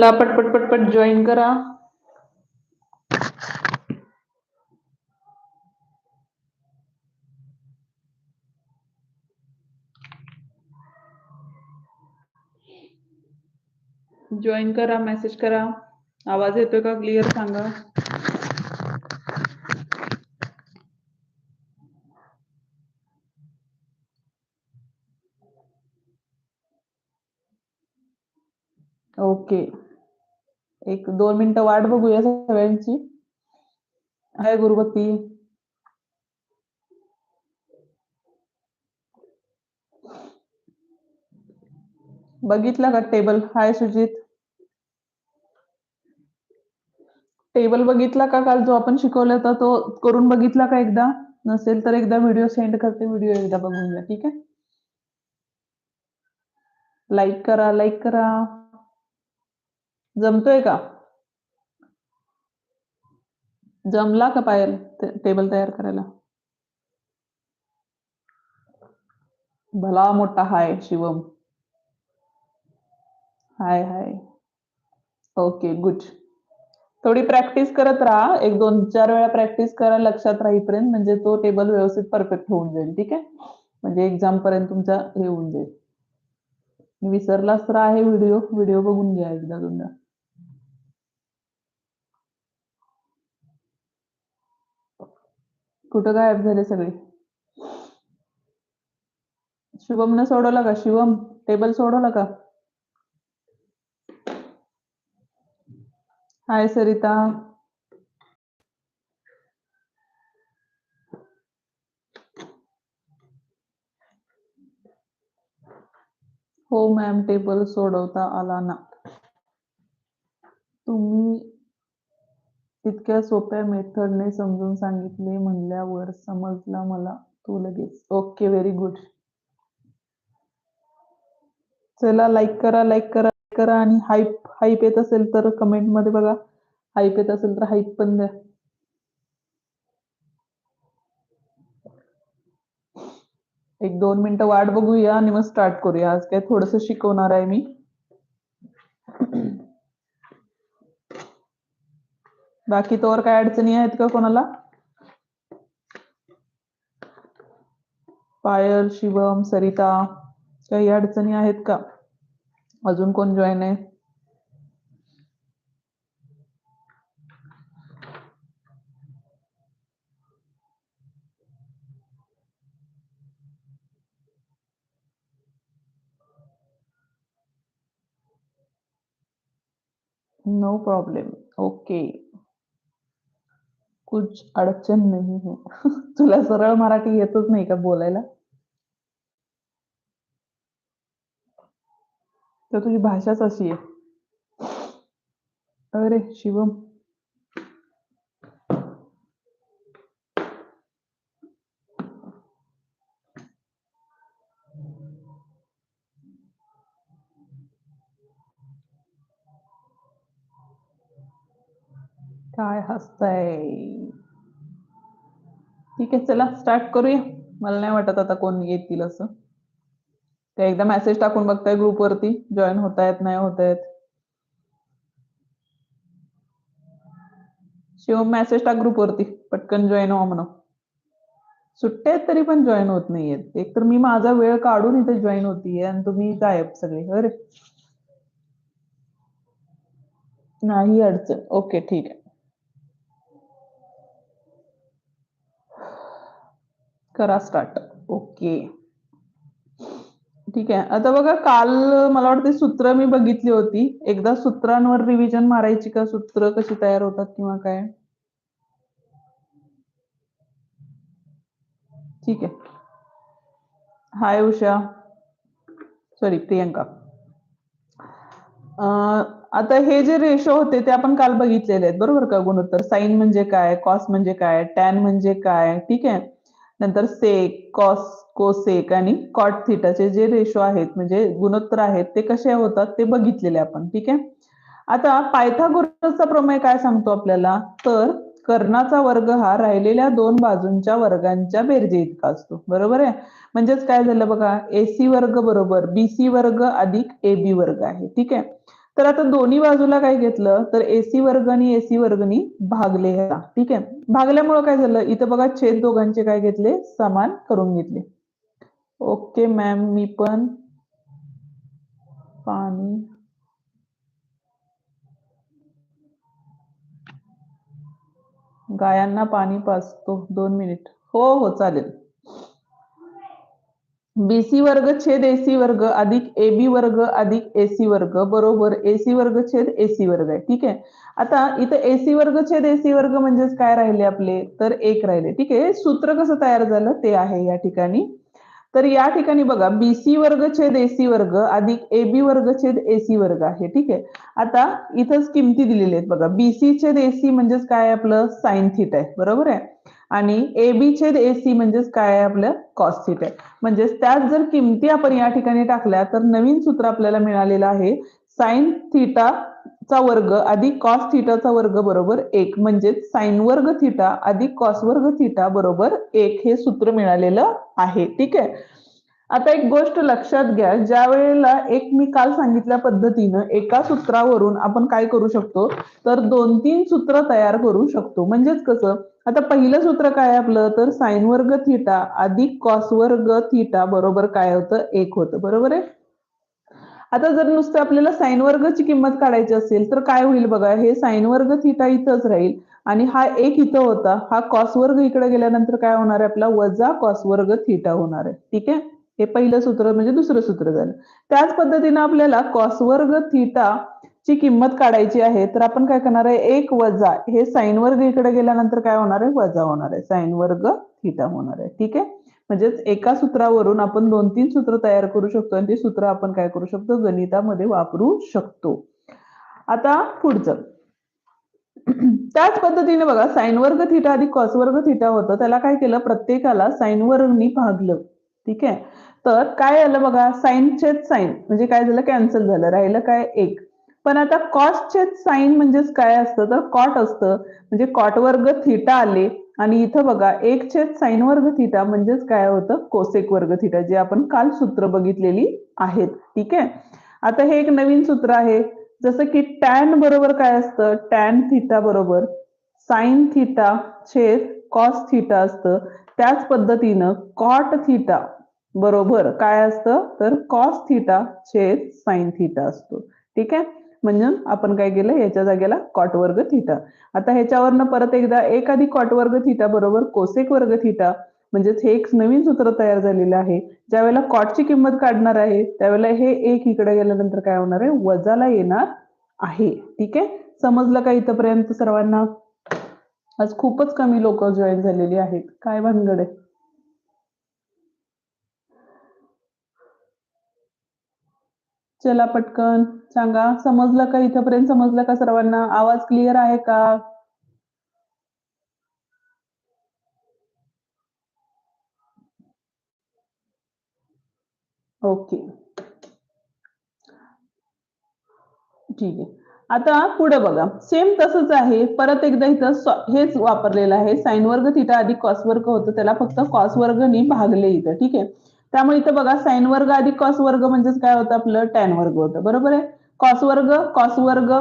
चला पटपट पटपट जॉईन करा. जॉईन करा मेसेज करा. आवाज़ येतोय का? क्लिअर सांगा. ओके एक दोन मिनिटं वाट बघूया सगळ्यांची. हाय गुरुपती बघितला का टेबल? हाय सुजित. टेबल बघितला का काल जो आपण शिकवला होता तो करून बघितला का एकदा? नसेल तर एकदा व्हिडिओ सेंड करते व्हिडिओ एकदा बघून घ्या ठीक आहे? लाईक करा लाईक करा. जमतोय का? जमला का पायल टेबल तयार करायला? भला मोठा hi Shivam. Hi hi. Okay good थोडी प्रॅक्टिस करत राहा. एक दोन चार वेळा प्रॅक्टिस करा लक्षात राहीपर्यंत म्हणजे तो टेबल व्यवस्थित परफेक्ट होऊन जाईल ठीक आहे? म्हणजे एक्झाम पर्यंत तुमचा हे होऊन जाईल. विसरलाच तर आहे व्हिडिओ व्हिडिओ बघून घ्या एकदा दोनदा. कुठं गायब झाले सगळे? शुभमनं सोडवला का? शिवम टेबल सोडवला का? हाय सरिता. हो मॅम टेबल सोडवता आला ना. तुम्ही इतक्या सोप्या मेथडने समजून सांगितले म्हणल्यावर समजला मला तू लगेच. ओके व्हेरी गुड चला लाईक करा लाईक करा करा आणि हाईप हाईप येत असेल तर कमेंटमध्ये बघा. हाईप येत असेल तर हाईप पण द्या. एक दोन मिनिटं वाट बघूया आणि मग स्टार्ट करूया. आज काय थोडस शिकवणार आहे मी. बाकी तोवर काय अडचणी आहेत का कोणाला? पायल शिवम सरिता काही अडचणी आहेत का? अजून कोण जॉईन आहे? नो प्रॉब्लेम ओके कुछ अडचण नाही है। तुला सरळ मराठी येतच नाही का बोलायला? तर तुझी भाषाच अशी आहे. अरे शिवम काय हसताय? ठीक आहे चला स्टार्ट करूया. मला नाही वाटत आता कोण येतील असं. ते एकदा मेसेज टाकून बघताय ग्रुपवरती जॉईन होत आहेत नाही होत आहेत शिवम मेसेज टाक ग्रुपवरती पटकन जॉईन व्हा म्हणा. सुट्टे आहेत तरी पण जॉईन होत नाहीयेत. एक तर मी माझा वेळ काढून इथे जॉईन होतीये आणि तुम्ही गायब सगळे. अरे. नाही अडचण. ओके ठीक आहे. करा स्टार्ट ओके ठीक आहे. आता बघा काल मला वाटते सूत्र मी बघितली होती. एकदा सूत्रांवर रिव्हिजन मारायची का? सूत्र कशी तयार होतात किंवा काय? ठीक आहे. हाय उषा. सॉरी प्रियंका. आता हे जे रेशो होते ते आपण काल बघितलेले आहेत. बरोबर का गुणोत्तर? साईन म्हणजे काय? कॉस म्हणजे काय? टॅन म्हणजे काय? ठीक आहे. नंतर सेक कॉस कोसेक आणि कॉट थिटाचे जे रेशो आहेत म्हणजे गुणोत्तर आहेत ते कसे होतात ते बघितलेले आपण ठीक आहे? आता पायथागोरसचा प्रमेय काय सांगतो आपल्याला? तर कर्णाचा वर्ग हा राहिलेल्या दोन बाजूंच्या वर्गांच्या बेरजे इतका असतो बरोबर आहे? म्हणजेच काय झालं बघा? एसी वर्ग बरोबर बीसी वर्ग अधिक ए बी वर्ग आहे ठीक आहे? तर आता दोन्ही बाजूला काय घेतलं? तर एसी वर्ग आणि एसी वर्गनी भागले ह्याला. ठीक आहे? भागल्यामुळे काय झालं? इथं बघा छेद दोघांचे काय घेतले? समान करून घेतले. ओके मॅम मी पण पाणी गायांना पाणी पाचतो दोन मिनिट. हो हो चालेल. बीसी वर्ग छेद एसी वर्ग अधिक एबी वर्ग अधिक एसी वर्ग बरोबर एसी वर्ग छेद एसी वर्ग आहे. ठीक आहे? आता इथं एसी वर्ग छेद एसी वर्ग म्हणजेच काय राहिले आपले? तर एक राहिले. ठीक आहे? सूत्र कसं तयार झालं? ते आहे या ठिकाणी. तर या ठिकाणी बघा बीसी वर्ग छेद एसी वर्ग अधिक एबी वर्ग छेद एसी वर्ग आहे. ठीक आहे? आता इथंच किमती दिलेल्या आहेत बघा. बीसी छेद एसी म्हणजेच काय आपलं? साइन थीट आहे. बरोबर आहे? आणि ए बी छेद ए सी म्हणजेच काय आहे आपलं? कॉस्ट थीटा आहे. म्हणजेच त्यात जर किमती आपण या ठिकाणी टाकल्या तर नवीन सूत्र आपल्याला मिळालेलं आहे साइन थिटा चा वर्ग अधिक कॉस थिटाचा वर्ग बरोबर एक. म्हणजेच साइन वर्ग थिटा अधिक कॉस वर्ग थिटा बरोबर एक हे सूत्र मिळालेलं आहे. ठीक आहे? आता एक गोष्ट लक्षात घ्या. ज्या वेळेला एक मी काल सांगितल्या पद्धतीनं एका सूत्रावरून आपण काय करू शकतो? तर दोन तीन सूत्र तयार करू शकतो. म्हणजेच कसं? आता पहिलं सूत्र काय आपलं? तर साईन वर्ग थिटा अधिक कॉस वर्ग थिटा बरोबर काय होतं? एक होतं. बरोबर आहे? आता जर नुसतं आपल्याला साईन वर्गची किंमत काढायची असेल तर काय होईल बघा? हे साईन वर्ग थिटा इथंच राहील आणि हा एक इथं होता. हा कॉस वर्ग इकडे गेल्यानंतर काय होणार आहे आपला? वजा कॉस वर्ग थिटा होणार आहे. ठीक आहे? हे पहिलं सूत्र म्हणजे दुसरं सूत्र झालं. त्याच पद्धतीनं आपल्याला कॉस वर्ग थिटा ची किंमत काढायची आहे तर आपण काय करणार आहे? एक वजा हे साइन वर्ग इकडे गेल्यानंतर काय होणार आहे? वजा होणार आहे. साइन वर्ग थिटा होणार आहे. ठीक आहे? म्हणजेच एका सूत्रावरून आपण दोन तीन सूत्र तयार करू शकतो आणि ती सूत्र आपण काय करू शकतो? गणितामध्ये वापरू शकतो. आता पुढचं. त्याच पद्धतीने बघा साइन वर्ग थिटा आधी कॉस वर्ग थिटा होतं. त्याला काय केलं? प्रत्येकाला साइन वर्गनी भागलं. ठीक आहे? तर काय आलं बघा? साइन छेद साइन म्हणजे काय झालं? कॅन्सल झालं. राहिलं काय? एक. पण आता कॉस्टचे साईन साइन म्हणजेच काय असतं? तर कॉट असतं. म्हणजे कॉट वर्ग थिटा आले आणि इथं बघा एक छेद साइन वर्ग थिटा म्हणजेच काय होतं? कोसेक वर्ग थिटा जे आपण काल सूत्र बघितलेली आहेत. ठीक आहे? आता हे एक नवीन सूत्र आहे. जसं की टॅन बरोबर काय असतं? टॅन थिटा बरोबर. साइन थिटा छेद कॉस थिटा असतं. त्याच पद्धतीनं कॉट थिटा बरोबर काय असतं? तर कॉस थिटा छेद साइन थिटा असतो. ठीक आहे? म्हणजे आपण काय केलं? याच्या जागेला कॉट वर्ग थिटा आता ह्याच्यावरनं परत एकदा एक आधी कॉट वर्ग थिटा बरोबर कोसेक वर्ग थिटा म्हणजेच हे एक नवीन सूत्र तयार झालेलं आहे. ज्यावेळेला कॉटची किंमत काढणार आहे त्यावेळेला हे एक इकडे गेल्यानंतर काय होणार आहे? वजाला येणार आहे. ठीक आहे? समजलं का इथपर्यंत सर्वांना? आज खूपच कमी लोक जॉईन झालेली आहेत. काय भानगड आहे? चला पटकन सांगा. समजलं का इथपर्यंत? समजलं का सर्वांना? आवाज क्लिअर आहे का? ओके. ठीक आहे. आता पुढे बघा. सेम तसंच आहे. परत एकदा इथं हेच वापरलेलं आहे. साइन वर्ग थिटा आधी कॉस वर्ग होतं. त्याला फक्त कॉस वर्गनी भागले इथं. ठीक आहे? त्यामुळे इथं बघा साईन वर्ग आधी कॉस वर्ग म्हणजेच काय होतं आपलं? टॅन वर्ग होतं. बरोबर आहे? कॉस वर्ग कॉस वर्ग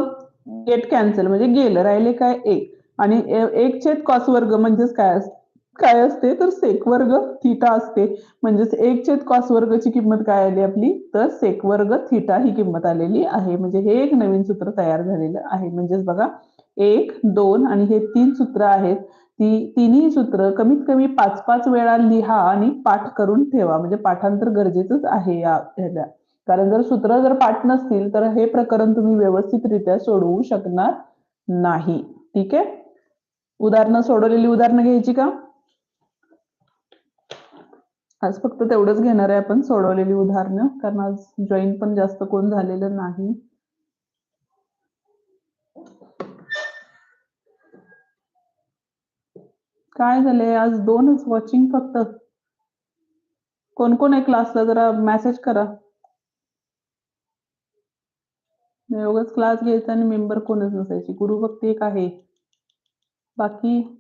गेट कॅन्सल म्हणजे गेलं राहिले काय एक. आणि एक छेद कॉस वर्ग म्हणजेच काय असतं काय असते? तर सेक वर्ग थिटा असते. म्हणजेच एक छेद कॉस वर्गची किंमत काय आली आपली? तर सेक वर्ग थिटा ही किंमत आलेली आहे. म्हणजे हे एक नवीन सूत्र तयार झालेलं आहे. म्हणजेच बघा एक दोन आणि हे तीन सूत्र आहेत. ती तिन्ही सूत्र कमीत कमी पाच पाच वेळा लिहा आणि पाठ करून ठेवा. म्हणजे पाठांतर गरजेचंच आहे या ह्याच्या कारण जर सूत्र जर पाठ नसतील तर हे प्रकरण तुम्ही व्यवस्थितरित्या सोडवू शकणार नाही. ठीक आहे? उदाहरणं सोडवलेली उदाहरणं घ्यायची का? आज फक्त तेवढंच घेणार आहे आपण सोडवलेली उदाहरणं. कारण आज जॉईन पण जास्त कोण झालेलं नाही. काय झालंय? आज दोनच वॉचिंग फक्त. कोण कोण आहे क्लासला जरा मेसेज करा. उगाच क्लास घ्यायचा आणि मेंबर कोणच नसायची. गुरुभक्ती एक आहे. बाकी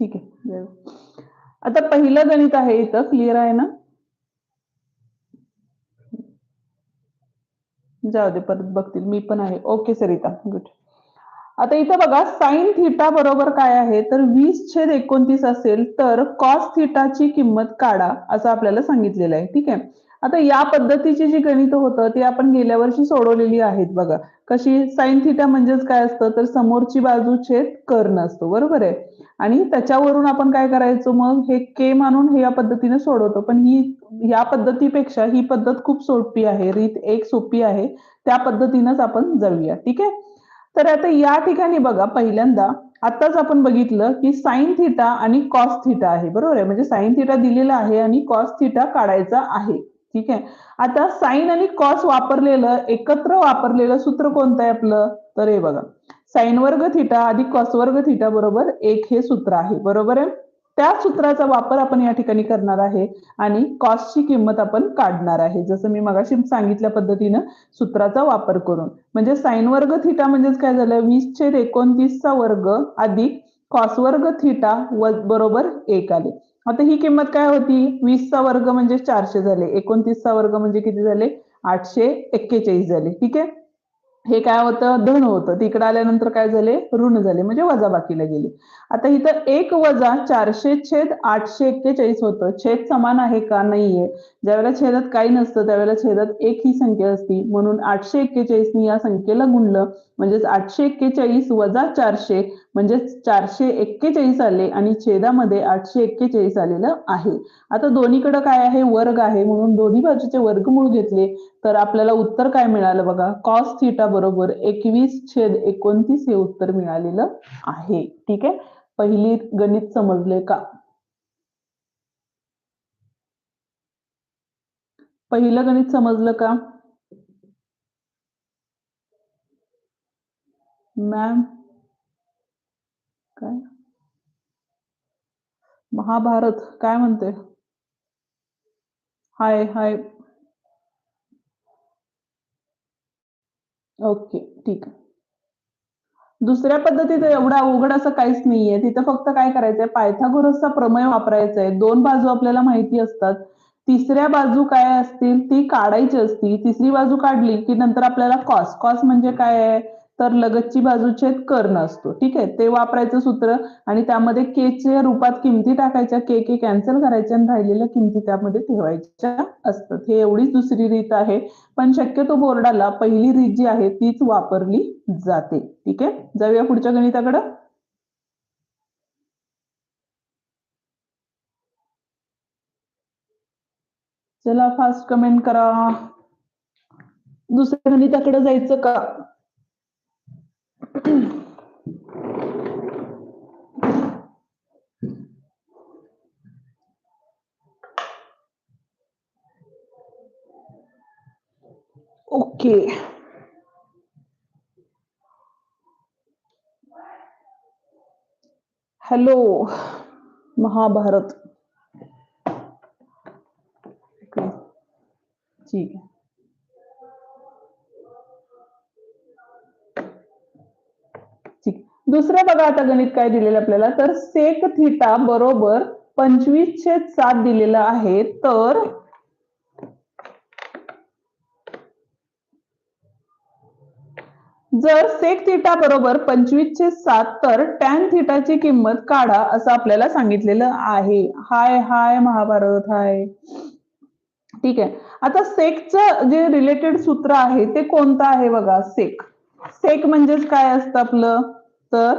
ठीक आहे आता पहिलं गणित आहे इथं क्लिअर आहे ना? जाऊ दे परत बघतील. मी पण आहे. ओके सरिता. गुड आता इथं बघा साईन थिटा बरोबर काय आहे? तर वीस छेद एकोणतीस असेल तर कॉस थिटाची किंमत काढा असं आपल्याला सांगितलेलं आहे. ठीक आहे? आता या पद्धतीची जी गणित होतं ती आपण गेल्या वर्षी सोडवलेली आहेत बघा. कशी साइन थिटा म्हणजेच काय असतं? तर समोरची बाजू छेद कर्ण असतो बरोबर आहे? आणि त्याच्यावरून आपण काय करायचो मग? हे के मानून हे या पद्धतीने सोडवतो. पण ही या पद्धतीपेक्षा ही पद्धत खूप सोपी आहे रीत एक सोपी आहे. त्या पद्धतीनंच आपण जाऊया ठीक आहे? तर आता या ठिकाणी बघा पहिल्यांदा आताच आपण बघितलं की साइन थिटा आणि कॉस थिटा आहे बरोबर आहे? म्हणजे साइन थिटा दिलेला आहे आणि कॉस थिटा काढायचा आहे. ठीक आहे? आता साइन आणि कॉस वापरलेलं एकत्र वापरलेलं सूत्र कोणतं आहे आपलं? तर हे बघा. साइन वर्ग थिटा अधिक कॉस वर्ग थिटा बरोबर एक हे सूत्र आहे. बरोबर आहे? त्या सूत्राचा वापर आपण या ठिकाणी करणार आहे आणि कॉस्टची किंमत आपण काढणार आहे. जसं मी मगाशी सांगितल्या पद्धतीनं सूत्राचा वापर करून. म्हणजे साइन वर्ग थिटा म्हणजेच काय झालं? वीस छेद एकोणतीसचा वर्ग अधिक कॉस वर्ग थिटा व बरोबर एक आले. आता ही किंमत काय होती? वीसचा वर्ग म्हणजे चारशे झाले. एकोणतीसचा वर्ग म्हणजे किती झाले? आठशे एक्केचाळीस झाले. ठीक आहे? हे काय होतं? धन होतं. तिकडे आल्यानंतर काय झाले? ऋण झाले. म्हणजे वजा बाकीला गेले. आता इथं एक वजा चारशे छेद आठशे एक्केचाळीस होतं. छेद समान आहे का? नाहीये. ज्यावेळेला छेदात काही नसतं त्यावेळेला छेदात एक ही संख्या असती. म्हणून आठशे एक्केचाळीसनी या संख्येला गुणलं. म्हणजेच आठशे एक्केचाळीस वजा चारशे म्हणजेच चारशे एक्केचाळीस आले आणि छेदामध्ये आठशे एक्केचाळीस आलेलं आहे. आता दोन्हीकडे काय आहे? वर्ग आहे. म्हणून दोन्ही बाजूचे वर्गमूळ घेतले तर आपल्याला उत्तर काय मिळालं बघा? कॉस थिटा बरोबर एकवीस छेद एकोणतीस हे उत्तर मिळालेलं आहे. ठीक आहे? पहिली गणित समजले का? पहिलं गणित समजलं का? मॅम काय? महाभारत काय म्हणते हाय हाय. ओके ठीक आहे. दुसऱ्या पद्धतीत एवढा अवघड असं काहीच नाहीये. तिथं फक्त काय करायचंय? पायथागोरसचा प्रमेय वापरायचा आहे दोन बाजू आपल्याला माहिती असतात. तिसऱ्या बाजू काय असतील? ती काढायची असती. तिसरी बाजू काढली की नंतर आपल्याला कॉस कॉस म्हणजे काय आहे? तर लगतची बाजू कर्ण असतो. ठीक आहे? ते वापरायचं सूत्र आणि त्यामध्ये के च्या रूपात किमती टाकायच्या के के कॅन्सल करायच्या आणि राहिलेल्या किमती त्यामध्ये ठेवायच्या असतात. हे एवढीच दुसरी रीत आहे. पण शक्यतो बोर्डाला पहिली रीत जी आहे तीच वापरली जाते. ठीक आहे? जाऊया पुढच्या गणिताकडं. चला फास्ट कमेंट करा. दुसऱ्या गणिताकडे जायचं का? ओके हॅलो महाभारत ठीक आहे दुसरं बघा आता गणित काय दिलेलं आपल्याला. तर सेक थिटा बरोबर पंचवीस छेद सात दिलेलं आहे. तर जर सेक थिटा बरोबर पंचवीस छेद सात तर टॅन थिटाची किंमत काढा असं आपल्याला सांगितलेलं आहे. हाय हाय महाभारत हाय. ठीक आहे. आता सेकचं जे रिलेटेड सूत्र आहे ते कोणतं आहे बघा? सेक सेक म्हणजेच काय असतं आपलं? तर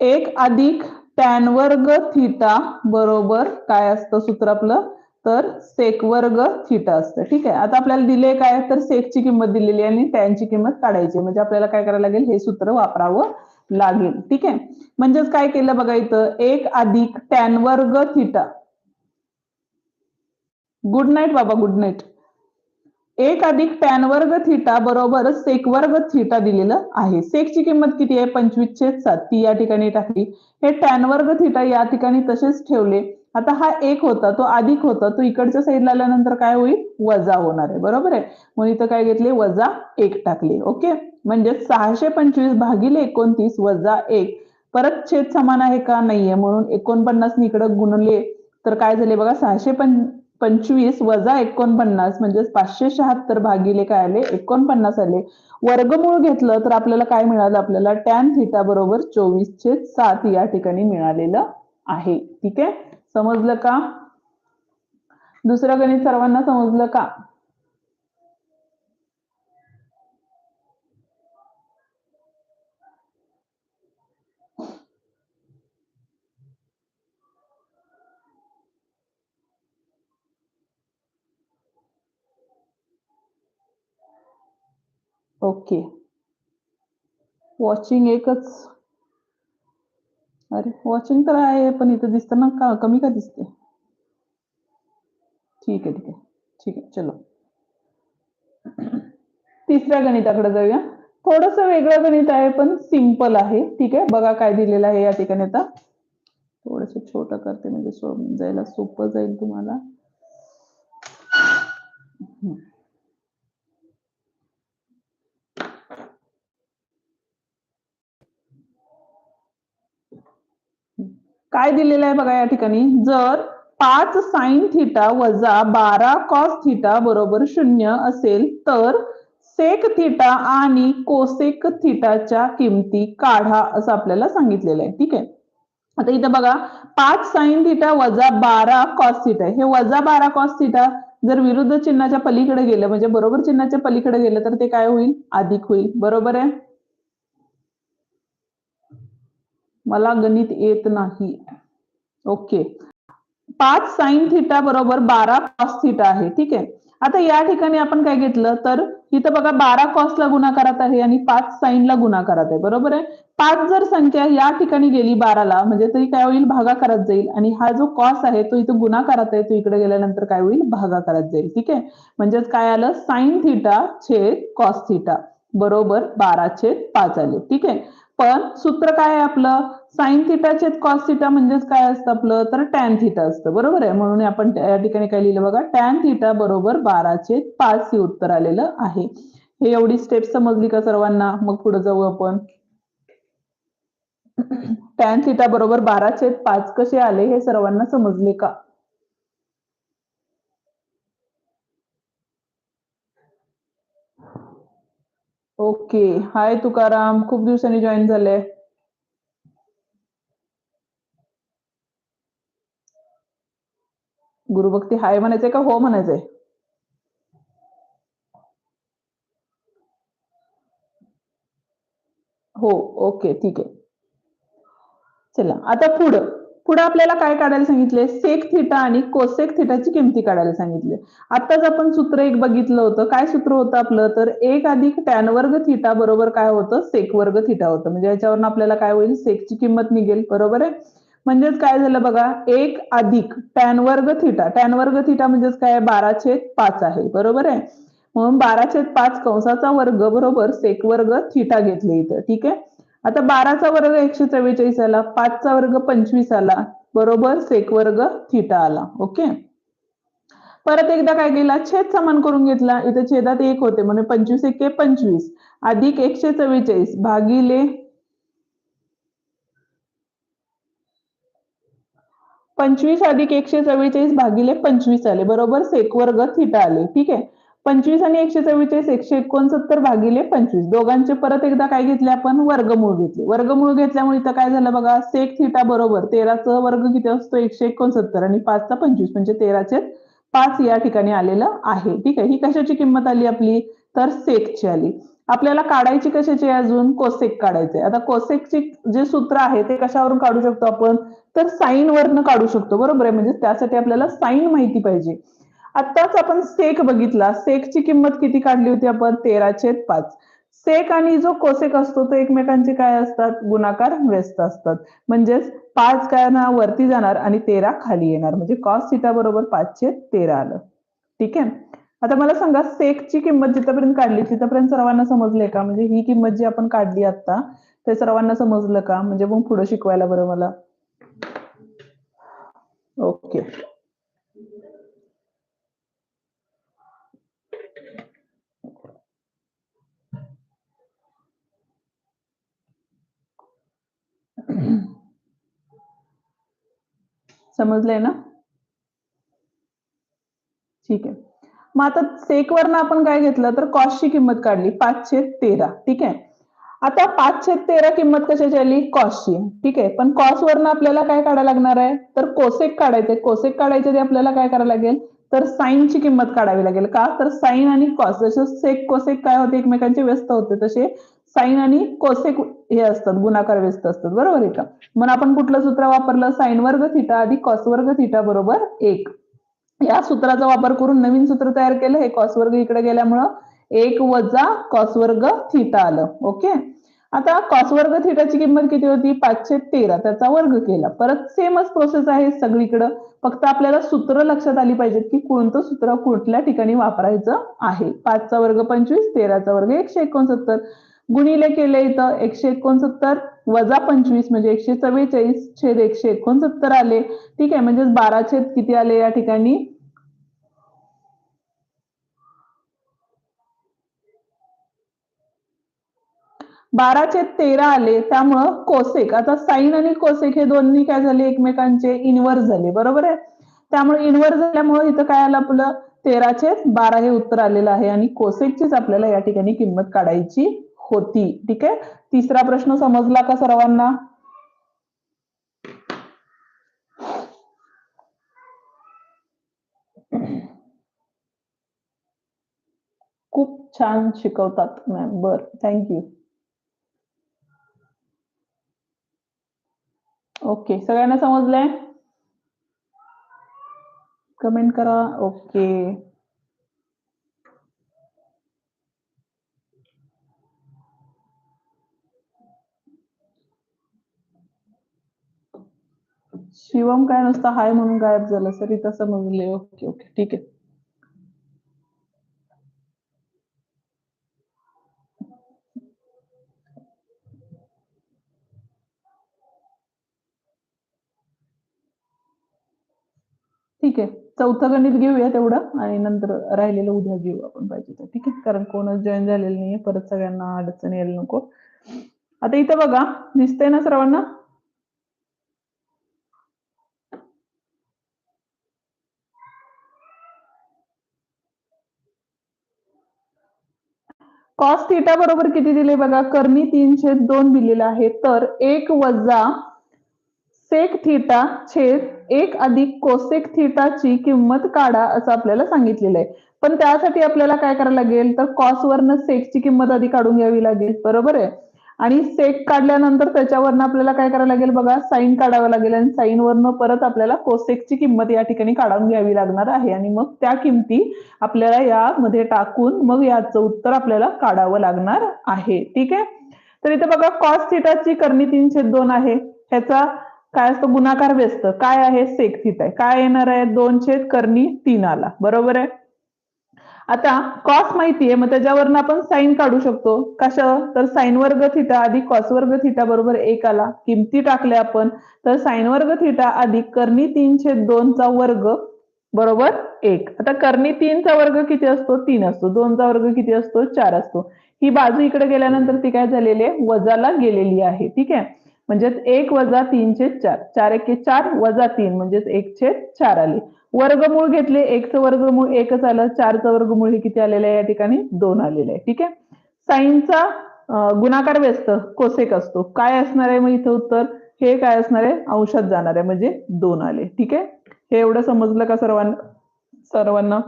एक अधिक टॅन वर्ग थिटा बरोबर काय असतं सूत्र आपलं? तर सेक वर्ग थिटा असतं. ठीक आहे. आता आपल्याला दिले काय? तर सेकची किंमत दिलेली आणि टॅनची किंमत काढायची म्हणजे आपल्याला काय करायला लागेल? हे सूत्र वापरावं लागेल. ठीक आहे. म्हणजेच काय केलं बघा इथं? एक अधिक टॅन वर्ग थिटा. गुड नाईट बाबा गुड नाईट एक अधिक टॅन वर्ग थिटा बरोबर सेक वर्ग थिटा दिलेलं आहे. सेकची किंमत किती आहे? पंचवीस छेद सात. ती या ठिकाणी टाकली. हे टॅन वर्ग थिटा या ठिकाणी तसेच ठेवले. आता हा एक होता तो अधिक होता. तो इकडच्या साईडला आल्यानंतर काय होईल? वजा होणार आहे. बरोबर आहे? मग इथं काय घेतले? वजा एक टाकले. ओके? म्हणजे सहाशे पंचवीस भागिले एकोणतीस वजा एक. परत छेद समान आहे का? नाहीये. म्हणून एकोणपन्नास इकडे गुणले. तर काय झाले बघा? सहाशे पं पंचवीस वजा एकोणपन्नास म्हणजे पाचशे शहात्तर भागिले काय आले? एकोणपन्नास आले. वर्गमूळ घेतलं तर आपल्याला काय मिळालं? आपल्याला टॅन थिटा बरोबर चोवीस छेद सात या ठिकाणी मिळालेलं आहे. ठीक आहे? समजलं का? दुसरं गणित सर्वांना समजलं का? ओके वॉचिंग एकच. अरे वॉचिंग तर आहे पण इथं दिसताना का कमी का दिसते? ठीक आहे ठीक आहे. ठीक आहे चलो. तिसऱ्या गणिताकडे जाऊया. थोडस वेगळं गणित आहे पण सिंपल आहे. ठीक आहे बघा काय दिलेलं आहे या ठिकाणी आता. थोडस छोटं करते म्हणजे समजायला सोपं जाईल तुम्हाला. काय दिलेलं आहे बघा या ठिकाणी? जर पाच साईन थिटा वजा बारा कॉस थिटा बरोबर शून्य असेल तर सेक थिटा आणि कोसेक थिटाच्या किमती काढा असं आपल्याला सांगितलेलं आहे. ठीक आहे? आता इथं बघा पाच साइन थिटा वजा बारा कॉस थिटा हे वजा बारा कॉस थिटा जर विरुद्ध चिन्हाच्या पलीकडे गेलं म्हणजे बरोबर चिन्हाच्या पलीकडे गेलं तर ते काय होईल? अधिक होईल. बरोबर आहे? मला गणित येत नाही. ओके पाच साइन थिटा बरोबर बारा कॉस थिटा आहे. ठीक आहे? आता या ठिकाणी आपण काय घेतलं? तर इथं बघा बारा कॉसला गुणाकारात आहे आणि पाच साईनला गुणाकारात आहे. बरोबर आहे? पाच जर संख्या या ठिकाणी गेली बाराला म्हणजे तरी काय होईल? भागाकारात जाईल. आणि हा जो कॉस आहे तो इथं गुणाकारात आहे. तो इकडे गेल्यानंतर काय होईल? भागाकारात जाईल. ठीक आहे? म्हणजेच काय आलं? साईन थिटा छेद कॉस थिटा बरोबर बारा छेद पाच आले. ठीक आहे? पण सूत्र काय आहे आपलं? साईन थिटा छेद कॉस थिटा म्हणजेच काय असतं आपलं? तर टॅन थिटा असतं. बरोबर आहे? म्हणून आपण या ठिकाणी काय लिहिलं बघा? टॅन थिटा बरोबर बारा छेद पाच हे उत्तर आलेलं आहे. हे एवढी स्टेप समजली का सर्वांना? मग पुढे जाऊ आपण. टॅन थिटा बरोबर बारा छेद पाच कसे आले हे सर्वांना समजले का? ओके. हाय तुकाराम खूप दिवसांनी जॉईन झाले. गुरुभक्ती हाय म्हणायचंय का हो म्हणायचंय? हो ओके ठीक आहे. चला आता पुढं. पुढे आपल्याला काय काढायला सांगितले? सेक थिटा आणि कोसेक थिटाची किमती काढायला सांगितले. आताच आपण सूत्र एक बघितलं होतं. काय सूत्र होतं आपलं? तर एक अधिक टॅन वर्ग थिटा बरोबर काय होतं? सेक वर्ग थिटा होतं. म्हणजे याच्यावरून आपल्याला काय होईल? सेकची किंमत निघेल. बरोबर आहे? म्हणजेच काय झालं बघा? एक अधिक टॅन वर्ग थिटा टॅन वर्ग थिटा म्हणजेच काय? बारा छेद पाच आहे. बरोबर आहे? म्हणून बारा छेद पाच कंसाचा वर्ग बरोबर सेक वर्ग थिटा घेतले इथं. ठीक आहे? आता बाराचा वर्ग एकशे चव्वेचाळीस आला पाचचा वर्ग पंचवीस आला बरोबर सेक वर्ग थिटा आला ओके परत एकदा काय केला? छेद समान करून घेतला. इथे छेदात एक होते म्हणजे पंचवीस एके पंचवीस. अधिक एकशे चव्वेचाळीस भागिले पंचवीस अधिक एकशे चव्वेचाळीस भागिले पंचवीस आले बरोबर सेक वर्ग थिटा आले ठीक आहे? पंचवीस आणि एकशे चव्वेचाळीस एकशे एकोणसत्तर भागिले पंचवीस. दोघांचे परत एकदा काय घेतले आपण? वर्गमूळ घेतले. वर्गमूळ घेतल्यामुळे इथं काय झालं बघा? सेक थिटा बरोबर. तेराचा वर्ग किती असतो? एकशे एकोणसत्तर आणि पाचचा पंचवीस. म्हणजे तेराचे पाच या ठिकाणी आलेलं आहे. ठीक आहे? ही कशाची किंमत आली आपली? तर सेकची आली. आपल्याला काढायची कशाची अजून? कोसेक काढायचे आता कोसेकचे जे सूत्र आहे ते कशावरून काढू शकतो आपण? तर साईन वरनं काढू शकतो. बरोबर आहे? म्हणजे त्यासाठी आपल्याला साईन माहिती पाहिजे. आत्ताच आपण सेक बघितला. सेकची किंमत किती काढली होती आपण? तेराशे पाच. सेक आणि जो कोसेक असतो तो एकमेकांचे काय असतात? गुणाकार व्यस्त असतात. म्हणजेच पाच काय ना वरती जाणार आणि तेरा खाली येणार. म्हणजे कॉस थिटा बरोबर पाचशे तेरा आलं. ठीक आहे? आता मला सांगा सेकची किंमत जिथपर्यंत काढली तिथपर्यंत सर्वांना समजले का? म्हणजे ही किंमत जी आपण काढली आता ते सर्वांना समजलं का? म्हणजे मग पुढे शिकवायला बरं मला. ओके. समजलंय ना? ठीक आहे. मग आता सेक वरनं आपण काय घेतलं? तर कॉस्टची किंमत काढली. पाचशे तेरा. ठीक आहे? आता पाचशे तेरा किंमत कशाची आली? कॉस्टची ठीक आहे? पण कॉस्ट वरनं आपल्याला काय काढायला लागणार आहे? तर कोसेक काढायचे कोसेक काढायचे ते आपल्याला काय करायला लागेल? तर साईनची किंमत काढावी लागेल का? तर साईन आणि कॉस जसे सेक कोसेक काय होते? एकमेकांचे व्यस्त होते तसे. साईन आणि कोसेक हे असतात गुणाकार व्यस्त असतात बरोबर आहे का? मग आपण कुठलं सूत्र वापरलं? साईन वर्ग थिटा आधी कॉस वर्ग थिटा बरोबर एक. या सूत्राचा वापर करून नवीन सूत्र तयार केलं हे कॉस वर्ग इकडे गेल्यामुळं एक वजा कॉस वर्ग थिटा आलं. ओके आता कॉस वर्ग थिटाची किंमत किती होती? पाचशे तेरा. त्याचा वर्ग केला. परत सेमच प्रोसेस आहे सगळीकडं. फक्त आपल्याला सूत्र लक्षात आली पाहिजेत की कोणतं सूत्र कुठल्या ठिकाणी वापरायचं आहे. पाचचा वर्ग पंचवीस तेराचा वर्ग एकशे एकोणसत्तर. गुणिले केले इथं एकशे एकोणसत्तर वजा पंचवीस म्हणजे एकशे चव्वेचाळीस छेद एकशे एकोणसत्तर आले. ठीक आहे म्हणजे बारा छेद किती आले या ठिकाणी? बारा छेद तेरा आले त्यामुळं कोसेक. आता साईन आणि कोसेक हे दोन्ही काय झाले एकमेकांचे? इन्व्हर्स झाले बरोबर आहे? त्यामुळे इन्व्हर्स झाल्यामुळे इथं काय आलं आपलं? तेरा छेद बारा हे उत्तर आलेलं आहे आणि कोसेकचीच आपल्याला या ठिकाणी किंमत काढायची होती. ठीक आहे? तिसरा प्रश्न समजला का सर्वांना? खूप छान शिकवतात मॅम बर थँक्यू ओके सगळ्यांना समजलंय? कमेंट करा. ओके शिवम काय नुसतं हाय म्हणून गायब झालं सर तसं समजले ओके ओके ठीक आहे. ठीक आहे चौथं गणित घेऊया तेवढं आणि नंतर राहिलेलं उद्या घेऊ आपण पाहिजे तर ठीक आहे? कारण कोणच जॉईन झालेलं नाहीये परत सगळ्यांना अडचण यायला नको. आता इथं बघा दिसतंय ना सर्वांना? कॉस थिटा बरोबर किती दिले बघा? कर्णी तीनशे दोन दिलेला आहे. तर एक वजा सेक थिटा छेद एक अधिक कोसेक थिटाची किंमत काढा असं आपल्याला सांगितलेलं आहे. पण त्यासाठी आपल्याला काय करायला लागेल? तर कॉस वरनं सेकची किंमत आधी काढून घ्यावी लागेल. बरोबर आहे? आणि सेक काढल्यानंतर त्याच्यावरनं आपल्याला काय करावं लागेल बघा साईन काढावं लागेल आणि साईन वरनं परत आपल्याला कोसेकची किंमत या ठिकाणी काढून घ्यावी लागणार आहे. आणि मग त्या किमती आपल्याला यामध्ये टाकून मग याचं उत्तर आपल्याला काढावं लागणार आहे. ठीक आहे? तर इथे बघा कॉस थिटाची करणी तीनशे दोन आहे. ह्याचा काय असतो? गुणाकार व्यस्त. काय आहे? सेक थिटा काय येणार आहे? दोन छेद करणी तीन आला. बरोबर आहे? आता कॉस माहिती आहे मग त्याच्यावरनं आपण साईन काढू शकतो. कसं तर साईन वर्ग थिटा अधिक कॉस वर्ग थिटा बरोबर एक आला. किमती टाकल्या आपण तर साईन वर्ग थिटा अधिक कर्णी तीनशे दोनचा वर्ग बरोबर एक. आता कर्णी तीनचा वर्ग किती असतो? तीन असतो. दोनचा वर्ग किती असतो? चार असतो. ही बाजू इकडे गेल्यानंतर ती काय झालेली आहे? वजाला गेलेली आहे. ठीक आहे? म्हणजेच एक वजा तीनशे चार. चार एक चार वजा तीन म्हणजेच एक छेद चार आले. वर्गमूळ घेतले एकचं वर्गमूळ एकच आलं चारचं वर्गमूळ हे किती आलेलं आहे? या ठिकाणी दोन आलेलं आहे. ठीक आहे? साईनचा गुणाकार व्यस्त कोसेक असतो. काय असणार आहे मग इथं उत्तर? हे काय असणार आहे? अंशात जाणार आहे. म्हणजे दोन आले. ठीक आहे? हे एवढं समजलं का सर्वांना सर्वांना?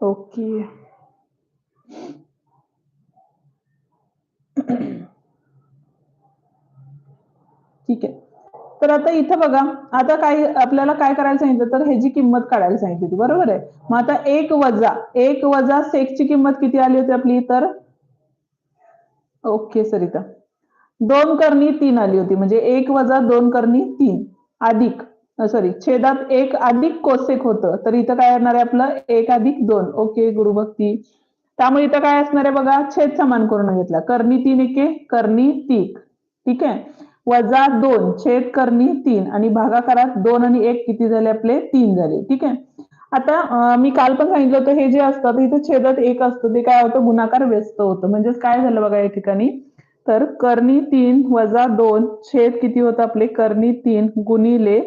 ओके ठीक आहे. तर आता इथं बघा आता काय आपल्याला काय करायला सांगितलं? तर ह्याची किंमत काढायला सांगितली होती. बरोबर आहे? मग आता एक वजा एक वजा सेकची किंमत किती आली होती आपली तर ओके सरिता दोन करणी तीन आली होती. म्हणजे एक वजा दोन करणी तीन. अधिक. सॉरी छेदात एक अधिक कोसेक होतं. तर इथं काय येणार आहे आपलं? एक अधिक दोन. ओके गुरुभक्ती. त्यामुळे इथं काय असणार आहे बघा? छेद समान करून घेतला. कर्णी तीन एके कर्णी तीक. ठीक आहे? वजा दोन छेद कर्णी तीन. आणि भागाकारात दोन आणि एक किती झाले आपले? तीन झाले. ठीक आहे? आता मी काल पण सांगितलं होतं हे जे असतं इथे छेदात एक असतं ते काय होतं? गुणाकार व्यस्त होतं. म्हणजेच काय झालं बघा या ठिकाणी? तर करणी तीन वजा दोन छेद किती होतं आपले? कर्णी तीन गुणिले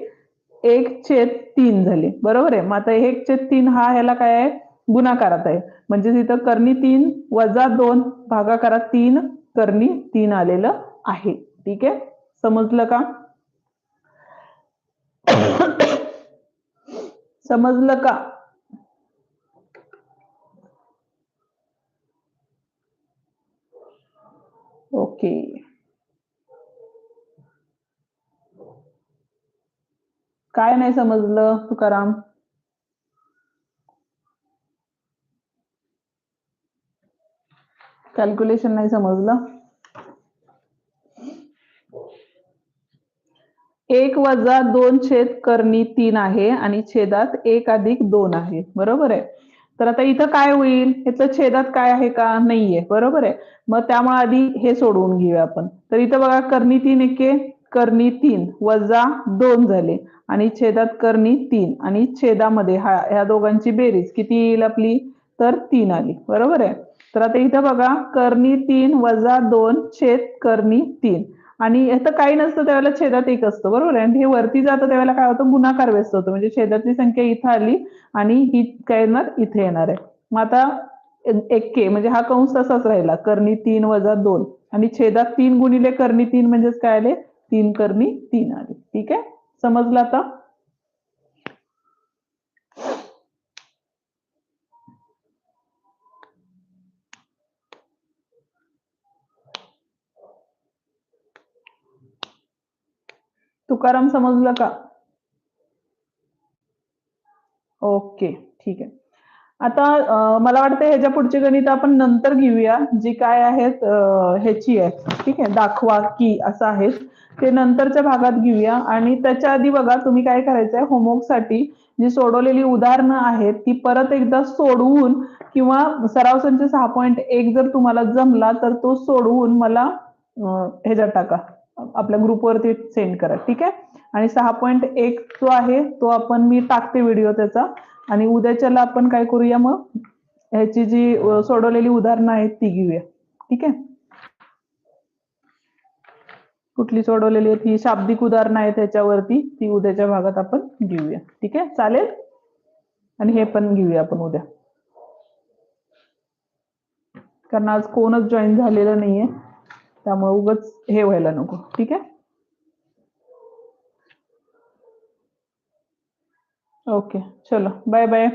एक छेद तीन झाले. बरोबर आहे? मग आता एक छेद तीन हा ह्याला काय आहे? गुणाकारात आहे. म्हणजे तिथं कर्णी तीन वजा दोन भागाकारात तीन कर्णी तीन आलेलं आहे. ठीक आहे? समजलं का? समजलं का? ओके. काय नाही समजलं तुकाराम. कॅल्क्युलेशन नाही समजलं. एक वजा दोन छेद करणी तीन आहे आणि छेदात एक अधिक दोन आहे. बरोबर आहे? तर आता इथं काय होईल? इथं छेदात काय आहे का? नाहीये. बरोबर आहे? मग त्यामुळे आधी हे सोडवून घेऊया आपण. तर इथं बघा करणी तीन एके कर्णी तीन वजा दोन झाले. आणि छेदात कर्णी तीन आणि छेदामध्ये हा ह्या दोघांची बेरीज किती येईल आपली? तर तीन आली. बरोबर आहे? तर आता इथं बघा कर्णी तीन वजा दोन छेद कर्णी तीन. आणि इथं काही नसतं त्यावेळेला छेदात एक असतं. बरोबर आहे? आणि हे वरती जातं त्यावेळेला काय होतं? गुणाकार व्यस्त होतं. म्हणजे छेदातली संख्या इथं आली आणि ही काय येणार? इथे येणार आहे. मग आता एक्के म्हणजे हा कंस तसाच राहिला. कर्णी तीन वजा दोन. आणि छेदात तीन गुणिले कर्णी तीन म्हणजेच काय आले? तीन कर्णी तीन आले ठीक आहे समजलं आता तुकाराम समजलं का? ओके ठीक आहे आता मला वाटतं ह्याच्या पुढची गणित आपण नंतर घेऊया जी काय आहेत ह्याची आहे ठीक आहे? दाखवा की असं आहे ते नंतरच्या भागात घेऊया. आणि त्याच्या आधी बघा तुम्ही काय करायचंय? होमवर्कसाठी जी सोडवलेली उदाहरणं आहेत ती परत एकदा सोडवून किंवा सराव संच सहा पॉईंट एक जर तुम्हाला जमला तर तो सोडवून मला ह्याच्यात टाका. आपल्या ग्रुपवरती सेंड करा. ठीक आहे? आणि सहा पॉईंट एक जो आहे तो आपण मी टाकते व्हिडिओ त्याचा. आणि उद्याच्याला आपण काय करूया मग? ह्याची जी सोडवलेली उदाहरणं आहेत ती घेऊया. ठीक आहे? कुठली सोडवलेली आहेत? ही शाब्दिक उदाहरणं आहेत ह्याच्यावरती ती उद्याच्या भागात आपण घेऊया. ठीक आहे? चालेल? आणि हे पण घेऊया आपण उद्या. कारण आज कोणच जॉईन झालेलं नाहीये. त्यामुळे उगच हे व्हायला नको. ठीक आहे? ओके चलो बाय बाय